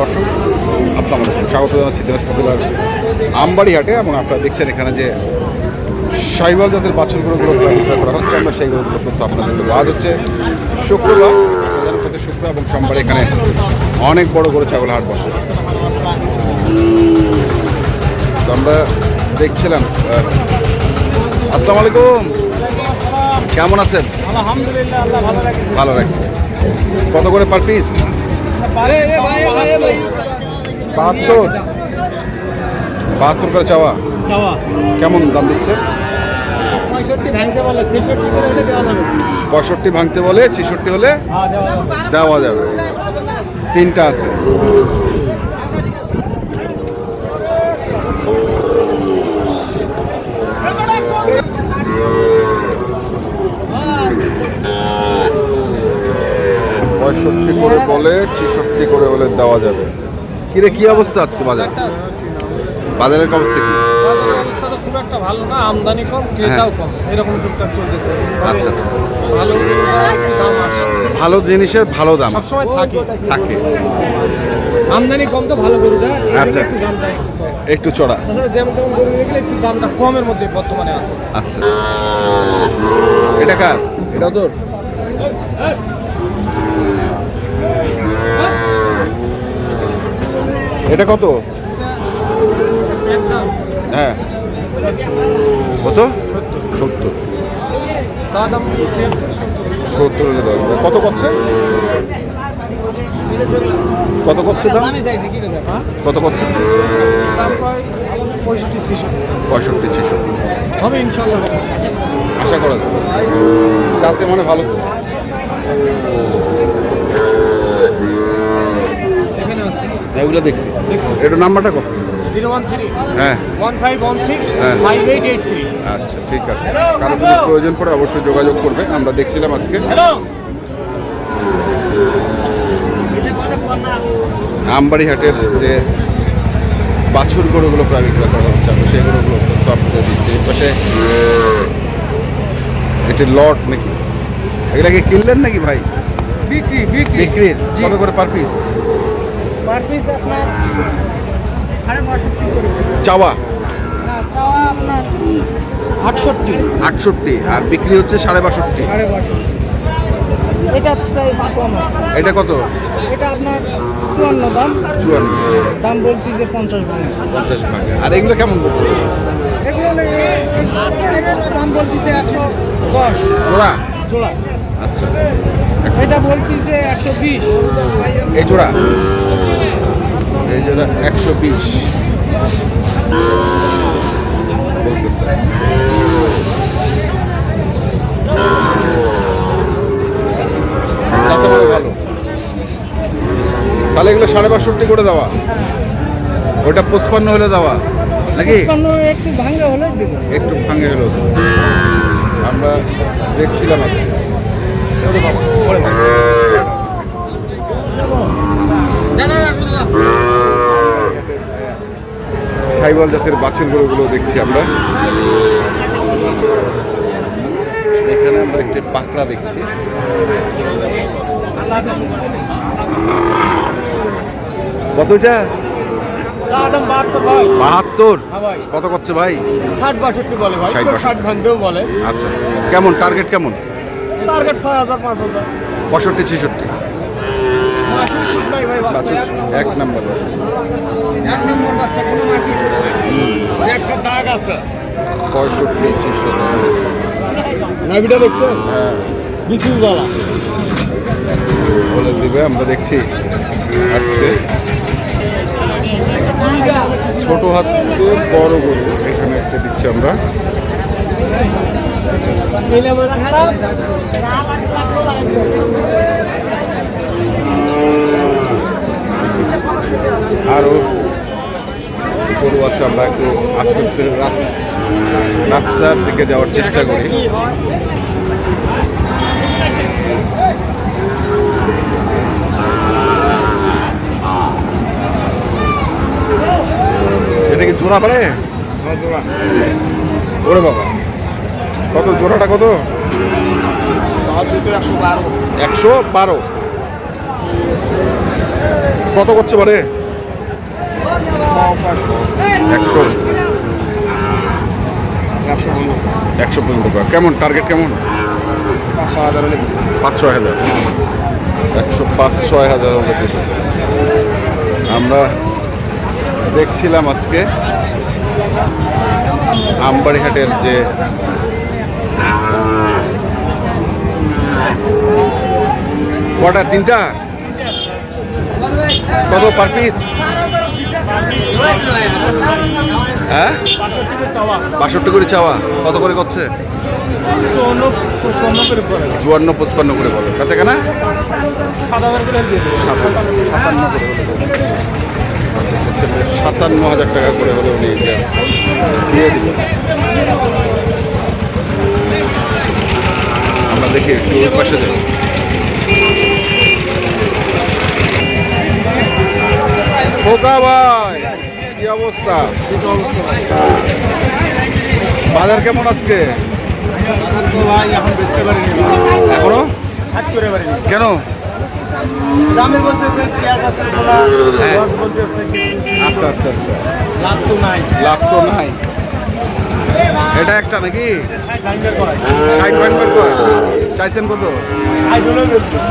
দর্শক আসসালামু আলাইকুম। স্বাগত জানাচ্ছি দিনাজপুর জেলার আমবাড়ি হাটে এবং আপনারা দেখছেন এখানে যে সাইবাল জাতের বাছুরগুলোগুলো বিক্রয় করা হচ্ছে। আমরা সেই গরুগুলোর তথ্য আপনাদের দেবো। আজ হচ্ছে শুক্রবার প্রতি শুক্র এবং সোমবার এখানে অনেক বড় বড় ছাগল হাট বসে। তো আমরা দেখছিলাম আসসালামু আলাইকুম। কেমন আছেন? আলহামদুলিল্লাহ ভালো রাখে। ভালো রাখছে। কত করে পার পিস বাহাত্তর। বাহাত্তর করে চাওয়া। কেমন দাম দিচ্ছে? পঁয়ষট্টি ভাঙতে বলে ছেষট্টি হলে দেওয়া যাবে। তিনটা ভাঙতে বলে ছেষট্টি হলে হ্যাঁ দেওয়া যাবে দেওয়া যাবে তিনটা আছে পঁয়ষট্টি করে বলে ছেষট্টি করে বলে দেওয়া যাবে। কিরে কি অবস্থা আজকে বাজার? বাজারের অবস্থা কি? অবস্থা তো খুব একটা ভালো না আমদানি কম ক্রেতাও কম এরকম টুকটাক চলতেছে। আচ্ছা আচ্ছা। ভালো দাম ভালো জিনিসের ভালো দাম। সবসময় থাকে। থাকে। আমদানি কম তো ভালো গরুটা আচ্ছা। একটু চড়া। যেমন তেমন গরু গেলে একটু দামটা কমের মধ্যে বর্তমানে আছে। আচ্ছা। এটা কার? এটাও তোর এটা কত? হ্যাঁ। কত? সত্তর। সত্তর হলে কত করছে? কত করছে দাম? কত করছে? পঁয়ষট্টি ছেষট্টি। হবে ইনশাল্লাহ। আশা করা যায়। যাতে মানে ভালো তো। এগুলো দেখছি। এটা নাম্বারটা কত জিরো ওয়ান থ্রি হ্যাঁ। ওয়ান ফাইভ ওয়ান সিক্স হ্যাঁ। ফাইভ এইট এইট থ্রি আচ্ছা ঠিক আছে। কারও যদি প্রয়োজন পড়ে অবশ্যই যোগাযোগ করবে আমরা দেখছিলাম আজকে। হ্যালো আমবাড়ি হাটের যে বাছুর গরুগুলো প্রায় বিক্রয় করা হচ্ছে আমরা সেই গরুগুলো তো আপনাদের দিচ্ছি। এই পাশে এটি লট নাকি? এগুলা কি কিনলেন নাকি ভাই? বিক্রি বিক্রি। কত করে পার পিস পার পিস আপনার? সাড়ে পঁয়ষট্টি চাওয়া? না চাওয়া আপনার আটষট্টি। আটষট্টি আর বিক্রি হচ্ছে সাড়ে বাষট্টি। সাড়ে বাষট্টি। এটা প্রাইস কম আছে। এটা কত? এটা আপনার চুয়ান্ন দাম। চুয়ান্ন। দাম বলতেছে পঞ্চাশ ভাঙে পঞ্চাশ ভাগে। আর এগুলো কেমন বলতেছে? এ- এগুলো দাম বলতেছে একশো দশ। জোড়া? জোড়া। আচ্ছা। এটা বলতেছে একশো বিশ। এই জোড়া? এই জোড়া একশো বিশ। বলতেছে। ভালো। তাহলে এগুলো সাড়ে বাষট্টি করে দেওয়া। ওটা পঁচপান্ন হলে দেওয়া। নাকি? একটু ভাঙে হলে একটু ভাঙে হলো আমরা দেখছিলাম আজকে। ওরে বাবা, ওরে বাবা। সাইবল জাতের বাছুর গরুগুলো দেখছি আমরা। এখানে আমরা একটি পাকড়া দেখছি। কতটা বাহাত্তর হ্যাঁ কত করছে ভাই? ষাট বাষট্টি বলে ভাই। ষাট কেউ ষাট ভাঙতেও বলে। আচ্ছা। কেমন? টার্গেট কেমন? টার্গেট ছয় হাজার পাঁচ হাজার। পঁয়ষট্টি ছেষট্টি মাসিক ঠিক নাই ভাই বাচ্চা বাছুর এক নম্বর বাচ্চা। কোনো একটা দাগ আছে। পঁয়ষট্টি ছেষট্টি। নাভিটা দেখছেন? হ্যাঁ। বিসিউ জ্বালা বলে দিবে আমরা দেখছি আজকে। ছোট হাত বড় গরু এখানে একটা দিচ্ছি আমরা। আরও গরু আছে, আমরা একটু আস্তে আস্তে রাস- রাস্তার দিকে যাওয়ার চেষ্টা করি। এটা কি জোড়া পারে জোড়া। ওরে বাবা। কত, জোড়াটা কত? একশো বারো। একশো বারো কত করছে বারে একশো। একশো পনেরো। পর্যন্ত কেমন? টার্গেট কেমন? পাঁচ ছয় হাজার। একশো পাঁচ ছয় হাজার আমরা দেখছিলাম আজকে আমবাড়িহাটের যে কটা? তিনটা? কত পার পিস হ্যাঁ? বাষট্টি করে চাওয়া। কত করে করছে চুয়ান্ন পঁচপান্ন করে বলো। কাছে কেনা সাতান্ন হাজার টাকা করে হলে উনি দিয়ে দিল আমরা দেখি একটু পাশে যাই। খোকা ভাই, কি অবস্থা? বাজার কেমন আজকে? ভাই এখন? বেচতে পারিনি এখনও ষাট করে কেন? দামে বলতেছে পেঁয়াজ আচ্ছা আচ্ছা আচ্ছা। লাভ তো নাই। লাভ তো নাই এটা একটা নাকি? ষাট ভাঙবার কয়? চাইছেন কত?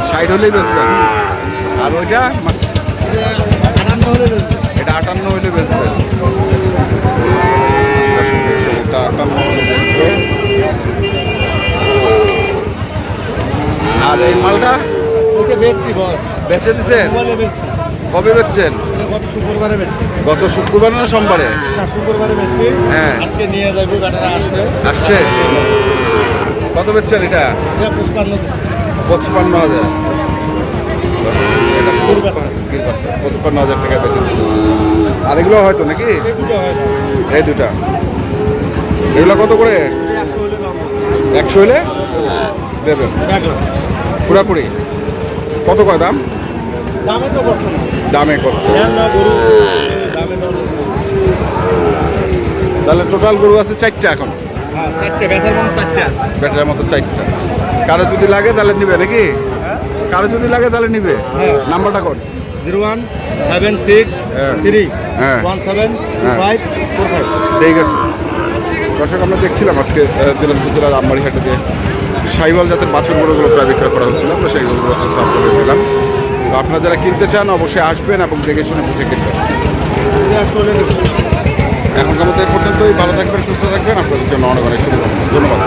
ষাট হলেই বেচবেন। আর ওইটা? মাছ আটান্ন হলে বেচবে এটা আটান্ন হলে বেচবে আর এই মালটা? ওকে বেচছি বস। বেচে দিছেন? কবে বেচছেন? গত শুক্রবারে বেচছি। গত শুক্রবার না সোমবারে? না শুক্রবারে বেচছি। হ্যাঁ। আজকে নিয়ে যাব গাটারা আসছে। আসছে? কত বেচছেন এটা? এটা পঁচপান্ন হাজার। এটা পঁচপান্ন। গির বাচ্চা পঁচপান্ন হাজার টাকা বেচে দিচ্ছে আর এগুলো হয়তো নাকি? এই দুটো হয়। এগুলো কত করে? একশো হলে দেবেন। পুরাপুরি। কত কয় দাম? দামে তো দামে করছে। তাহলে টোটাল গরু আছে চারটা এখন। হ্যাঁ চারটে বেচার মতো চারটে আছে। ব্যাটার মতো চারটা। কারও যদি লাগে তাহলে নিবে নাকি? কারও যদি লাগে তাহলে নিবে। হ্যাঁ। নাম্বারটা কোন? জিরো ওয়ান সেভেন সিক্স হ্যাঁ। থ্রি হ্যাঁ। ওয়ান সেভেন হ্যাঁ। ফাইভ ফোর ফাইভ ঠিক আছে দর্শক আমরা দেখছিলাম আজকে দিনাজপুর জেলার আমবাড়িহাটে যে সাইবাল জাতের বাছুর গরুগুলো প্রায় বিক্রয় করা হচ্ছিল আমরা সেই গরুগুলো আপনাদের দিলাম তো আপনারা যারা কিনতে চান অবশ্যই আসবেন এবং দেখে শুনে বুঝে কিনবেন এখনকার মতো পর্যন্তই ভালো থাকবেন সুস্থ থাকবেন আপনাদের জন্য অনেক অনেক শুভকামনা ধন্যবাদ